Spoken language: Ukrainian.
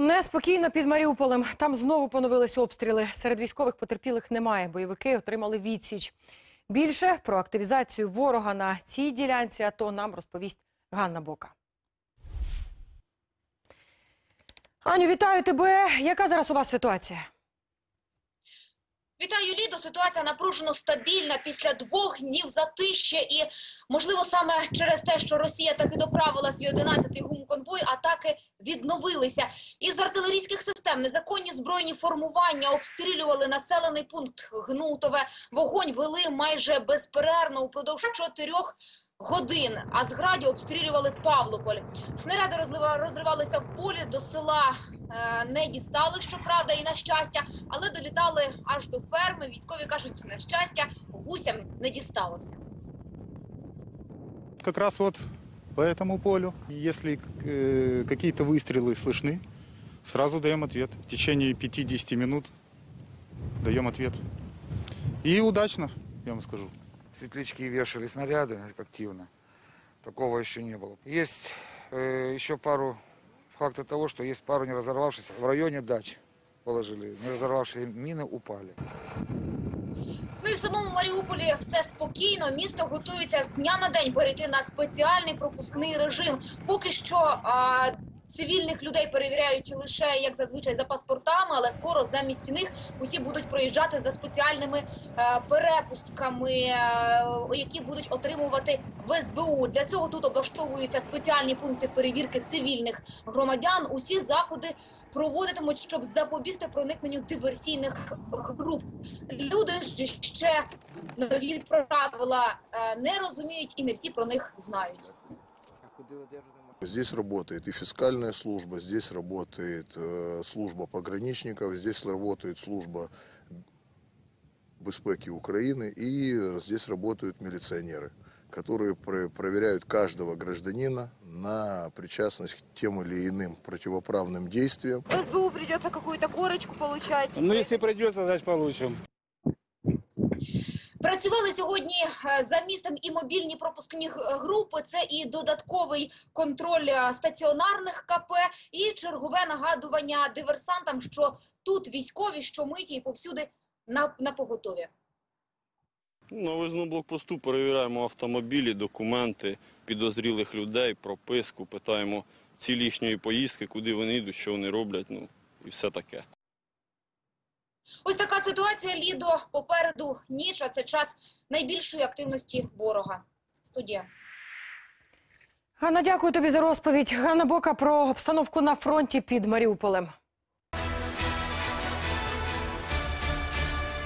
Неспокійно під Маріуполем. Там знову поновились обстріли. Серед військових потерпілих немає. Бойовики отримали відсіч. Більше про активізацію ворога на цій ділянці АТО нам розповість Ганна Бока. Аню, вітаю тебе. Яка зараз у вас ситуація? Вітаю, Лідо. Ситуація напружено стабільна після двох днів затища і, можливо, саме через те, що Росія таки доправила свій 11-й гумконвой, атаки відновилися. Із артилерійських систем незаконні збройні формування обстрілювали населений пункт Гнутове. Вогонь вели майже безперервно упродовж чотирьох годин, а з граді обстрілювали Павлополь. Снаряди розлива- розривалися в полі до села е, не дістали, щоправда, і на щастя, але долітали аж до ферми. Військові кажуть, на щастя, гусям не дісталося. Как раз вот по этому полю. Если э, какие-то выстрелы слышны, сразу даем ответ. В течение 50 минут даем ответ. И удачно, я вам скажу. Светлячки вешали снаряды активно. Такого еще не было. Есть э, еще пару фактов того, что есть пару не разорвавшихся в районе дач положили. Не разорвавшиеся мины упали. Ну і в самому Маріуполі все спокійно. Місто готується з дня на день перейти на спеціальний пропускний режим. Поки що а, цивільних людей перевіряють лише як зазвичай за паспортами, але скоро замість них усі будуть проїжджати за спеціальними е, перепустками, е, які будуть отримувати в СБУ. Для цього тут облаштовуються спеціальні пункти перевірки цивільних громадян. Усі заходи проводитимуть, щоб запобігти проникненню диверсійних груп. Люди ж ще нові правила е, не розуміють і не всі про них знають. Здесь работает и фискальная служба, здесь работает э, служба пограничников, здесь работает служба безпеки Украины и здесь работают милиционеры, которые про- проверяют каждого гражданина на причастность к тем или иным противоправным действиям. В СБУ придется какую-то корочку получать. Ну, если придется, значит получим. Працювали сьогодні е, за містом і мобільні пропускні групи. Це і додатковий контроль е, стаціонарних КП, і чергове нагадування диверсантам, що тут військові, що миті і повсюди на, на поготові. На виїзному блокпосту перевіряємо автомобілі, документи підозрілих людей, прописку, питаємо ціль їхньої поїздки, куди вони йдуть, що вони роблять, ну і все таке. Ось така ситуація. Лідо попереду ніч, а це час найбільшої активності ворога. Студія. Ганна, дякую тобі за розповідь. Ганна Бока про обстановку на фронті під Маріуполем.